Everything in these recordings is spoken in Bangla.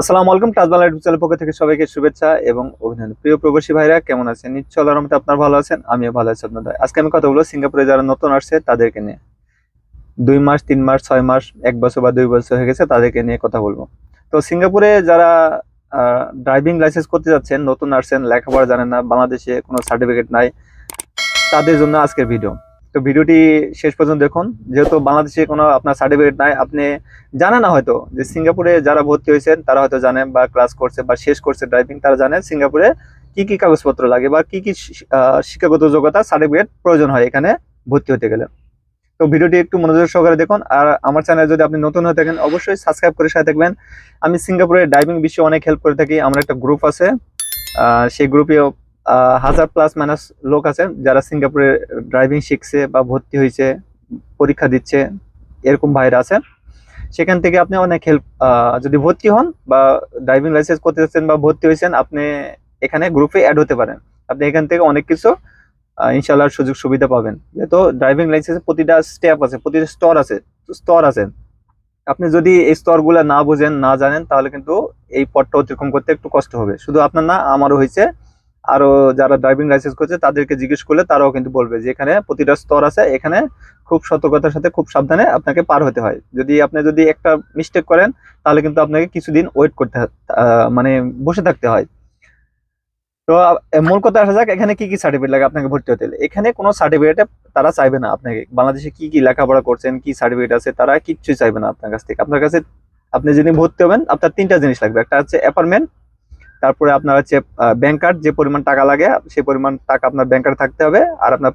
আসসালামু আলাইকুম টাজবালা ইউটিউব পক্ষ থেকে সবাইকে শুভেচ্ছা এবং অভিনন্দন। প্রিয় প্রবাসী ভাইরা, কেমন আছেন? নিশ্চয় আল্লাহর রহমতে আপনারা ভালো আছেন, আমিও ভালো আছি আপনাদের। আজকে আমি কথা বলব সিঙ্গাপুরে যারা নতুন আসছে, তাদেরকে নিয়ে। দুই মাস, তিন মাস, ছয় মাস, এক বছর বা দুই বছর হয়ে গেছে, তাদেরকে নিয়ে কথা বলব। তো সিঙ্গাপুরে যারা ড্রাইভিং লাইসেন্স করতে যাচ্ছেন, নতুন আসছেন, লেখাপড়া জানেন না, বাংলাদেশে কোনো সার্টিফিকেট নাই, তাদের জন্য আজকের ভিডিও। তো ভিডিওটি শেষ পর্যন্ত দেখুন। যেহেতু বাংলাদেশে কোনো আপনার সার্টিফিকেট নাই, আপনি জানে না হয়তো যে সিঙ্গাপুরে যারা ভর্তি হয়েছেন, তারা হয়তো জানেন বা ক্লাস করছে বা শেষ করছে ড্রাইভিং তারা জানে সিঙ্গাপুরে কি কি কাগজপত্র লাগে বা কি কি শিক্ষাগত যোগ্যতা সার্টিফিকেট প্রয়োজন হয় এখানে ভর্তি হতে গেলে। তো ভিডিওটি একটু মনোযোগ সহকারে দেখুন। আর আমার চ্যানেল যদি আপনি নতুন হয়ে থাকেন, অবশ্যই সাবস্ক্রাইব করে সাথে থাকবেন। আমি সিঙ্গাপুরে ড্রাইভিং বিষয়ে অনেক হেল্প করে থাকি। আমার একটা গ্রুপ আছে। সেই গ্রুপে হাজার প্লাস মাইনাস লোক আছে যারা সিঙ্গাপুরে ড্রাইভিং শিখছে বা ভর্তি হয়েছে, পরীক্ষা দিচ্ছে, এরকম ভাইরা আছে। সেখান থেকে আপনি অনেক হেল্প যদি ভর্তি হন বা ড্রাইভিং লাইসেন্স করতে যাচ্ছেন বা ভর্তি হয়েছেন, আপনি এখানে গ্রুপে অ্যাড হতে পারেন। আপনি এখান থেকে অনেক কিছু ইনশাল্লাহ সুযোগ সুবিধা পাবেন। যেহেতু ড্রাইভিং লাইসেন্সের প্রতিটা স্টেপ আছে, প্রতিটা স্তর আছে স্তর আছে। আপনি যদি এই স্তরগুলো না বুঝেন, না জানেন, তাহলে কিন্তু এই পথটা অতিক্রম করতে একটু কষ্ট হবে। শুধু আপনার না, আমারও হয়েছে। আরও যারা ড্রাইভিং লাইসেন্স করছে, তাদেরকে জিজ্ঞেস করলে তারাও কিন্তু বলবে যে এখানে প্রতিটা স্তর আছে, এখানে খুব সতর্কতার সাথে, খুব সাবধানে আপনাকে পার হতে হয়। যদি আপনি যদি একটা মিস্টেক করেন, তাহলে কিন্তু আপনাকে কিছুদিন ওয়েট করতে মানে বসে থাকতে হয়। তো মূল কথা আসা যাক, এখানে কি কি সার্টিফিকেট লাগে আপনাকে ভর্তি হতে এখানে কোনো সার্টিফিকেটে তারা চাইবে না আপনাকে। বাংলাদেশে কি কি লেখাপড়া করছেন, কি সার্টিফিকেট আছে, তারা কিচ্ছুই চাইবে না আপনার কাছ থেকে। আপনার কাছে আপনি যদি ভর্তি হবেন, আপনার তিনটা জিনিস লাগবে। একটা হচ্ছে অ্যাপার্টমেন্ট তারপরে আপনার হচ্ছে ব্যাংক কার্ড যে পরিমাণ টাকা লাগে, সেই পরিমাণ টাকা আপনার ব্যাংক কার্ড থাকতে হবে আর আপনার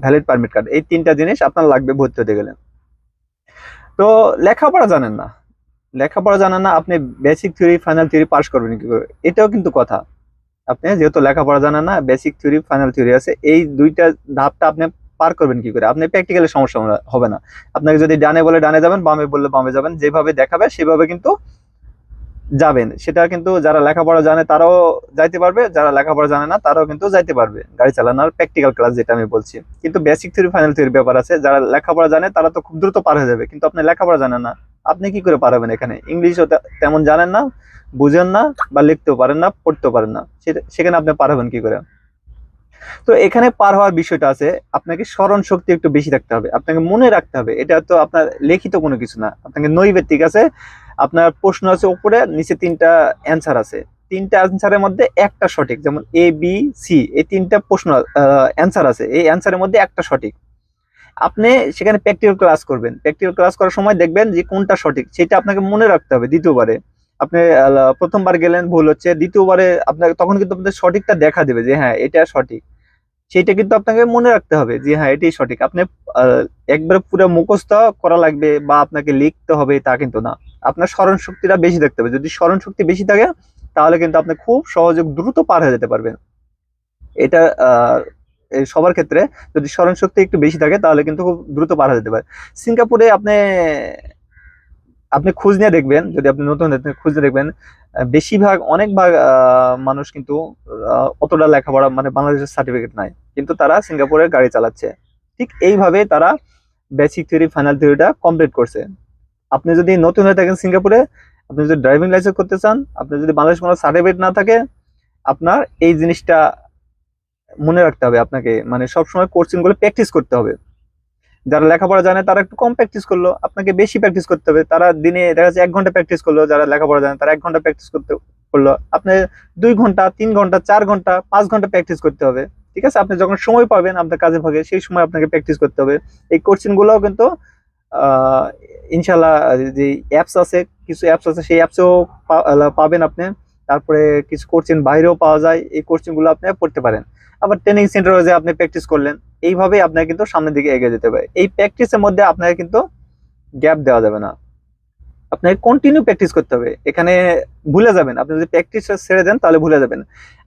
ভ্যালিড পারমিট কার্ড এই তিনটা জিনিস আপনার লাগবে ভর্তি হতে গেলে। তো লেখাপড়া জানেন না। লেখাপড়া জানেন না, আপনি basic theory final theory pass করবেন কি করে? এটাও কিন্তু কথা। আপনি যেহেতু লেখাপড়া জানেন না বেসিক থিওরি ফাইনাল থিওরি আছে, এই দুইটা ধাপটা আপনি পার করবেন কি করে? আপনি প্র্যাকটিক্যালি সমস্যা হবে- হবে না। আপনাকে যদি ডানে বলে ডানে যাবেন, বামে বললে বামে যাবেন, যেভাবে দেখাবে, সেভাবে কিন্তু যাবেন। সেটা কিন্তু যারা লেখাপড়া জানে তারাও যাইতে পারবে, যারা লেখাপড়া জানে না তারাও কিন্তু যাইতে পারবে। গাড়ি চালানোর প্র্যাকটিক্যাল ক্লাস যেটা আমি বলছি। কিন্তু বেসিক থিওরি ফাইনাল থিওরি ব্যাপার আছে। যারা লেখাপড়া জানে তারা তো খুব দ্রুত পার হয়ে যাবে। কিন্তু আপনি লেখাপড়া জানেন না। আপনি কি করে পারবেন এখানে? ইংলিশও তেমন জানেন না, বুঝেন না বা লিখতেও পারেন না, পড়তেও পারেন না। সেখানে আপনি পার হবেন কি করে? তো এখানে পার হওয়ার বিষয়টা আছে। আপনাকে স্মরণ শক্তি একটু বেশি রাখতে হবে। আপনাকে মনে রাখতে হবে। এটা তো আপনার লিখিত কোনো কিছু না। আপনাকে নৈবেত্তিক আছে। আপনার প্রশ্ন আছে উপরে, নিচে তিনটা অ্যান্সার আছে। তিনটা অ্যান্সারের মধ্যে একটা সঠিক, যেমন এ বি সি এই তিনটা প্রশ্ন অ্যান্সার আছে। এই অ্যান্সারের মধ্যে একটা সঠিক। আপনি সেখানে প্র্যাকটিক্যাল ক্লাস করবেন। প্র্যাকটিক্যাল ক্লাস করার সময় দেখবেন যে কোনটা সঠিক, সেটা আপনাকে মনে রাখতে হবে দ্বিতীয়বারে। আপনি প্রথমবার গেলেন, ভুল হচ্ছে, দ্বিতীয়বারে আপনাকে, তখন কিন্তু আপনাদের সঠিকটা দেখা দেবে যে হ্যাঁ এটা সঠিক। সেটা কিন্তু আপনাকে মনে রাখতে হবে যে হ্যাঁ এটাই সঠিক। আপনি একবার পুরো মুখস্থ করা লাগবে বা আপনাকে লিখতে হবে তা কিন্তু না। আপনার স্মরণ শক্তিটা বেশি থাকতে হবে। যদি স্মরণ শক্তি বেশি থাকে, তাহলে কিন্তু আপনি খুব সহজে দ্রুত পার হয়ে যেতে পারবেন। এটা সবার ক্ষেত্রে যদি স্মরণ শক্তি একটু বেশি থাকে, তাহলে কিন্তু খুব দ্রুত পার হয়ে যেতে পারে। সিঙ্গাপুরে আপনি আপনি খোঁজ নিয়ে দেখবেন, যদি আপনি নতুন খোঁজ নিয়ে দেখবেন, বেশিরভাগ, অনেক ভাগ মানুষ কিন্তু অতটা লেখাপড়া মানে বাংলাদেশের সার্টিফিকেট নাই। কিন্তু তারা সিঙ্গাপুরে গাড়ি চালাচ্ছে। ঠিক এইভাবে তারা বেসিক থিওরি ফাইনাল থিওরিটা কমপ্লিট করছে। আপনি যদি নতুন হয়ে থাকেন সিঙ্গাপুরে, আপনি যদি ড্রাইভিং লাইসেন্স করতে চান, আপনি যদি বাংলাদেশ কোনো সার্টিফিকেট না থাকে, আপনার এই জিনিসটা মনে রাখতে হবে আপনাকে। মানে সবসময় কোচিংগুলো প্র্যাকটিস করতে হবে। যারা লেখাপড়া জানে, তারা একটু কম প্র্যাকটিস করল, আপনাকে বেশি প্র্যাকটিস করতে হবে। তারা দিনে, দেখা যাচ্ছে এক ঘণ্টা প্র্যাকটিস করল, যারা লেখাপড়া জানে, তারা এক ঘণ্টা প্র্যাকটিস করতে করল। আপনি দুই ঘণ্টা, তিন ঘণ্টা, চার ঘণ্টা, পাঁচ ঘণ্টা প্র্যাকটিস করতে হবে। ঠিক আছে? আপনি যখন সময় পাবেন আপনার কাজে ভাগে সেই সময় আপনাকে প্র্যাকটিস করতে হবে। এই কোচিং গুলোও কিন্তু ইনশাল্লাহ যে অ্যাপস আছে, কিছু অ্যাপস আছে, সেই অ্যাপসেও পাবেন আপনি। তারপরে কিছু কোচিং বাইরেও পাওয়া যায়, এই কোচিংগুলো আপনি পড়তে পারেন। আবার ট্রেনিং সেন্টারে যে আপনি প্র্যাকটিস করলেন, এইভাবেই আপনাকে কিন্তু সামনের দিকে এগিয়ে যেতে পারে এই প্র্যাকটিসের মধ্যে আপনাকে কিন্তু গ্যাপ দেওয়া যাবে না। আপনাকে কন্টিনিউ প্র্যাকটিস করতে হবে। এখানে ভুলে যাবেন। আপনি যদি প্র্যাকটিস ছেড়ে দেন, তাহলে ভুলে যাবেন।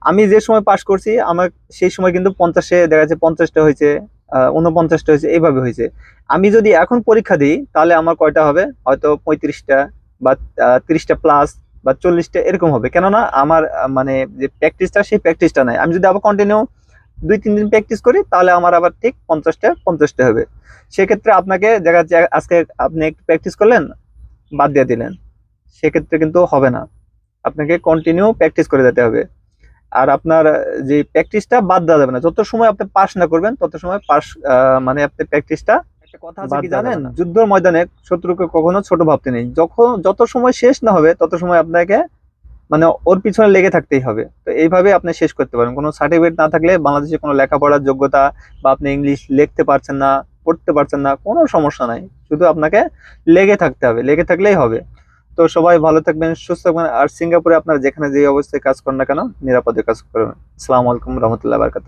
আমি যে সময় পাস করছি, আমার সেই সময় কিন্তু পঞ্চাশে, দেখা যাচ্ছে পঞ্চাশটা হয়েছে। উনপঞ্চাশটা হয়েছে, এইভাবে হয়েছে। আমি যদি এখন পরীক্ষা দিই, তাহলে আমার কয়টা হবে? হয়তো পঁয়ত্রিশটা বা তিরিশটা প্লাস বা চল্লিশটা, এরকম হবে। কেননা আমার মানে যে প্র্যাকটিসটা সেই প্র্যাকটিসটা নাই। আমি যদি আবার কন্টিনিউ দুই, তিন দিন প্র্যাকটিস করি, তাহলে আমার আবার ঠিক পঞ্চাশটা পঞ্চাশটা হবে। সেক্ষেত্রে আপনাকে দেখা যাচ্ছে, আজকে আপনি একটু প্র্যাকটিস করলেন, বাদ দিয়ে দিলেন। সেক্ষেত্রে কিন্তু হবে না। আপনাকে কন্টিনিউ প্র্যাকটিস করে যেতে হবে। আর আপনার যে প্র্যাকটিসটা বাদ দেওয়া যাবে না। যত সময় আপনি পাস না করবেন তত সময় পাস মানে আপনি প্র্যাকটিসটা একটা কথা আছে কি জানেন? যুদ্ধের ময়দানে শত্রুকে কখনো ছোট ভাবতে নেই। যখন যত সময় শেষ না হবে তত সময় আপনাকে মানে ওর পিছনে লেগে থাকতেই হবে। তো এইভাবে আপনি শেষ করতে পারেন। কোনো সার্টিফিকেট না থাকলে বাংলাদেশে কোনো লেখাপড়ার যোগ্যতা বা আপনি ইংলিশ লিখতে পারছেন না পড়তে পারছেন না কোনো সমস্যা নাই। শুধু আপনাকে লেগে থাকতে হবে। লেগে থাকলেই হবে। তো সবাই ভালো থাকবেন, সুস্থ থাকবেন। আর সিঙ্গাপুরে আপনারা যেখানে যে অবস্থায় কাজ করেন না কেন, নিরাপদে কাজ করবেন। আসসালামু আলাইকুম রহমতুল্লাহ বারকাত